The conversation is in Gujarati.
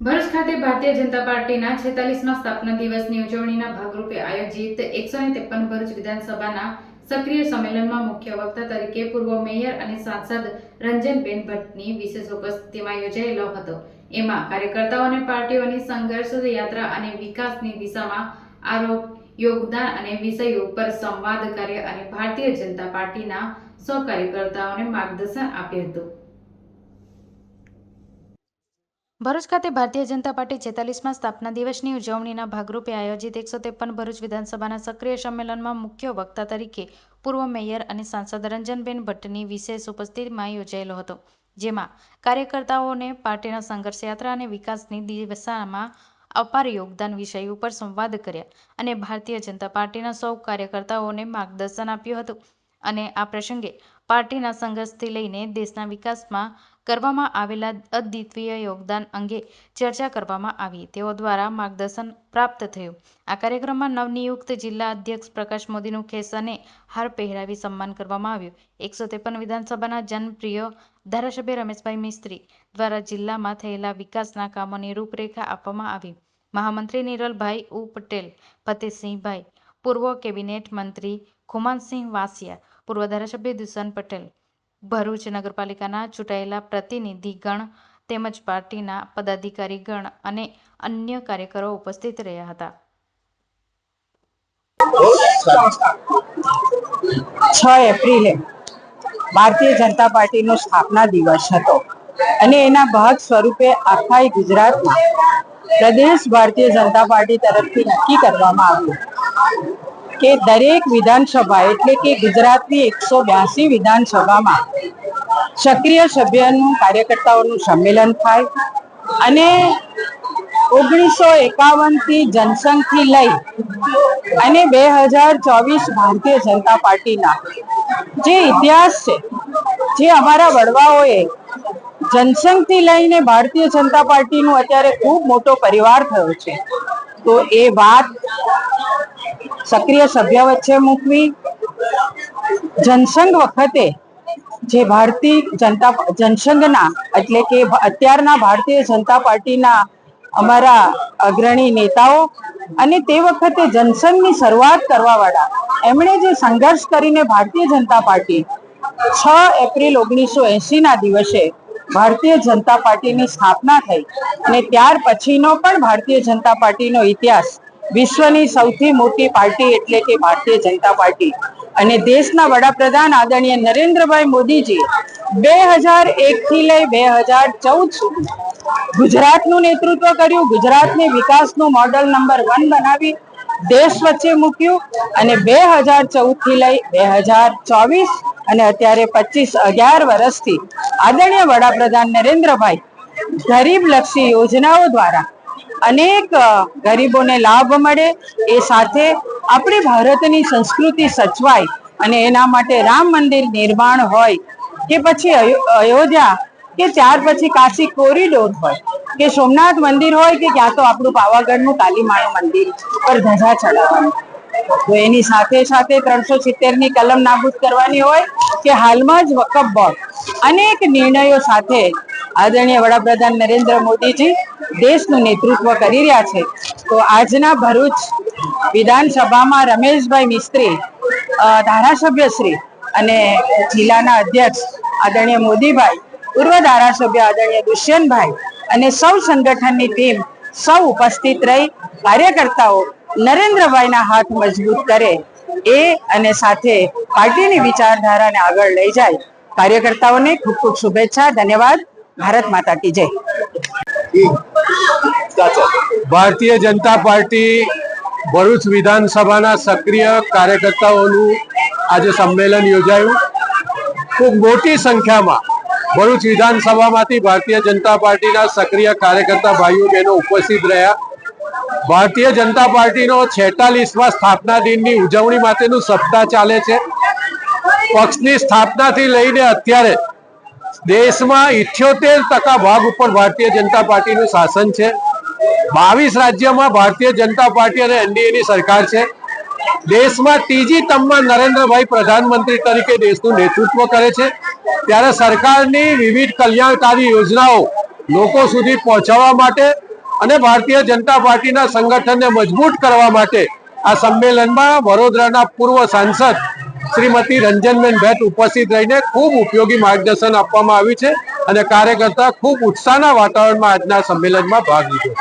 ભરૂચ ખાતે ભારતીય જનતા પાર્ટીના છેતાલીસમા સ્થાપના દિવસની ઉજવણીના ભાગરૂપે આયોજિત એકસો ત્રેપન ભરૂચ વિધાનસભાના સક્રિય સંમેલનમાં મુખ્ય વક્તા તરીકે પૂર્વ મેયર અને સાંસદ રંજનબેન ભટ્ટની વિશેષ ઉપસ્થિતિમાં યોજાયેલો હતો. એમાં કાર્યકર્તાઓને પાર્ટીઓની સંઘર્ષ, યાત્રા અને વિકાસની દિશામાં આરોપ, યોગદાન અને વિષયો પર સંવાદ કાર્ય અને ભારતીય જનતા પાર્ટીના સો કાર્યકર્તાઓને માર્ગદર્શન આપ્યું હતું. ભરૂચ ખાતે ભારતીય જનતા પાર્ટી છેતાલીસમાં સ્થાપના દિવસની ઉજવણીના ભાગરૂપે આયોજિત એકસો ત્રેપન ભરૂચ વિધાનસભાના સક્રિય સંમેલનમાં મુખ્ય વક્તા તરીકે પૂર્વ મેયર અને સાંસદ રંજનબેન ભટ્ટની વિશેષ ઉપસ્થિતિમાં યોજાયેલો હતો, જેમાં કાર્યકર્તાઓને પાર્ટીના સંઘર્ષ યાત્રા અને વિકાસની દિશામાં અપાર યોગદાન વિષય ઉપર સંવાદ કર્યા અને ભારતીય જનતા પાર્ટીના સૌ કાર્યકર્તાઓને માર્ગદર્શન આપ્યું હતું અને આ પ્રસંગે પાર્ટીના સંઘર્ષથી લઈને દેશના વિકાસમાં કરવામાં આવેલા અદ્વિતીય યોગદાન અંગે ચર્ચા કરવામાં આવી. તેઓ દ્વારા માર્ગદર્શન પ્રાપ્ત થયું. આ કાર્યક્રમમાં નવનિયુક્ત જિલ્લા અધ્યક્ષ પ્રકાશ મોદીનું ખેસ અને હાર પહેરાવી સન્માન કરવામાં આવ્યું. એકસો ત્રેપન વિધાનસભાના જનપ્રિય ધારાસભ્ય રમેશભાઈ મિસ્ત્રી દ્વારા જિલ્લામાં થયેલા વિકાસના કામોની રૂપરેખા આપવામાં આવી. મહામંત્રી નિરલભાઈ ઉ પટેલ, ફતેહસિંહભાઈ, પૂર્વ કેબિનેટ મંત્રી ખુમાનસિંહ વાસિયા, પૂર્વ ધારાસભ્ય દુષણ પટેલ ભરૂચ નગરપાલિકાના ચૂંટાયેલા પ્રતિનિધિગણ તેમજ પાર્ટીના પદાધિકારીગણ અને અન્ય કાર્યકરો ઉપસ્થિત રહ્યા હતા. છ એપ્રિલે ભારતીય જનતા પાર્ટીનો સ્થાપના દિવસ હતો અને એના ભાગ સ્વરૂપે આખા ગુજરાતમાં પ્રદેશ ભારતીય જનતા પાર્ટી તરફથી નક્કી કરવામાં આવ્યું. કે દરેક વિધાનસભા એટલે કે ગુજરાતની એકસો બ્યાસી વિધાનસભામાં સક્રિય સભ્યનું કાર્યકર્તાઓનું સંમેલન થાય અને ઓગણીસો એકાવનથી જનસંઘથી લઈ અને બે હજાર ચોવીસ ભારતીય જનતા પાર્ટીના જે ઇતિહાસ છે, જે અમારા વડવાઓએ જનસંઘથી લઈને ભારતીય જનતા પાર્ટીનું અત્યારે ખૂબ મોટો પરિવાર થયો છે. તો એ વાત સક્રિય સભ્ય વચ્ચે મૂકવી. જનસંઘ વખતે જે ભારતીય જનતા જનસંઘના એટલે કે અત્યારના ભારતીય જનતા પાર્ટીના અમારા અગ્રણી નેતાઓ અને તે વખતે જનસંઘની શરૂઆત કરવાવાળા, એમણે જે સંઘર્ષ કરીને ભારતીય જનતા પાર્ટી છ એપ્રિલ ઓગણીસો એસી ના દિવસે ભારતીય જનતા પાર્ટીની સ્થાપના થઈ અને ત્યાર પછીનો પણ ભારતીય જનતા પાર્ટીનો ઇતિહાસ વિશ્વની સૌથી મોટી પાર્ટી એટલે કે ભારતીય જનતા પાર્ટી. અને દેશના વડાપ્રધાન આદરણીય નરેન્દ્રભાઈ મોદીજી બે હજાર એક થી લઈ બે હજાર ચૌદ સુધી ગુજરાતનું નેતૃત્વ કર્યું, ગુજરાતને વિકાસનું મોડલ નંબર વન બનાવી, દેશ વચ્ચે મૂક્યું અને બે હજાર ચૌદથી લઈ બે હજાર ચોવીસ અને અત્યારે પચીસ અગિયાર વર્ષથી આદરણીય વડાપ્રધાન નરેન્દ્રભાઈ ગરીબ લક્ષી યોજનાઓ દ્વારા અનેક ગરીબોને લાભ મળે. એ સાથે આપણી ભારતની સંસ્કૃતિ સચવાય અને એના માટે રામ મંદિર નિર્માણ હોય કે પછી અયોધ્યા કે ત્યાર પછી કાશી કોરિડોર હોય કે સોમનાથ મંદિર હોય કે ક્યાં તો આપણું પાવાગઢનું કાલીમાનું મંદિર પર ધજા ચડાવવાનું. તો એની સાથે સાથે ત્રણસો સિત્તેરની કલમ નાબૂદ કરવાની હોય કે હાલમાં જ વકફ બોર્ડ અનેક નિર્ણયો સાથે આદરણીય વડાપ્રધાન નરેન્દ્ર મોદીજી દેશનું નેતૃત્વ કરી રહ્યા છે. તો આજના ભરૂચ વિધાનસભામાં રમેશભાઈ મિસ્ત્રી ધારાસભ્યશ્રી અને જિલ્લાના અધ્યક્ષ આદરણીય મોદીભાઈ, પૂર્વ ધારાસભ્ય આદરણીય દુષ્યંતભાઈ અને સૌ સંગઠનની ટીમ સૌ ઉપસ્થિત રહી કાર્યકર્તાઓ નરેન્દ્રભાઈના હાથ મજબૂત કરે એ અને સાથે પાર્ટીની વિચારધારાને આગળ લઈ જાય. કાર્યકર્તાઓને ખૂબ ખૂબ શુભેચ્છા, ધન્યવાદ. ભારત માતા કી જય. ભારતીય જનતા પાર્ટી ભરૂચ વિધાનસભાના સક્રિય કાર્યકર્તાઓનું આજે સંમેલન યોજાયું. ખૂબ મોટી સંખ્યામાં ભરૂચ વિધાનસભામાંથી ભારતીય જનતા પાર્ટીના સક્રિય કાર્યકર્તા ભાઈઓ બહેનો ઉપસ્થિત રહ્યા. ભારતીય જનતા પાર્ટીનો છેતાલીસમાં સ્થાપના દિનની ઉજવણી માટેનું સપ્તાહ ચાલે છે. પક્ષની સ્થાપનાથી લઈને અત્યારે દેશમાં ઇઠ્યોતેર ટકા ભાગ ઉપર ભારતીય જનતા પાર્ટીનું શાસન છે. બાવીસ રાજ્યમાં ભારતીય જનતા પાર્ટી અને એનડીએની સરકાર છે. દેશમાં ત્રીજી ટર્મમાં નરેન્દ્રભાઈ પ્રધાનમંત્રી તરીકે દેશનું નેતૃત્વ કરે છે. ત્યારે સરકારની વિવિધ કલ્યાણકારી યોજનાઓ લોકો સુધી પહોંચાડવા માટે અને ભારતીય જનતા પાર્ટીના સંગઠનને મજબૂત કરવા માટે આ સંમેલનમાં વડોદરાના પૂર્વ સાંસદ શ્રીમતી રંજનબેન ભટ્ટ ઉપસ્થિત રહીને ખૂબ ઉપયોગી માર્ગદર્શન આપવામાં આવ્યું છે અને કાર્યકર્તા ખૂબ ઉત્સાહના વાતાવરણમાં આજના સંમેલનમાં ભાગ લીધો.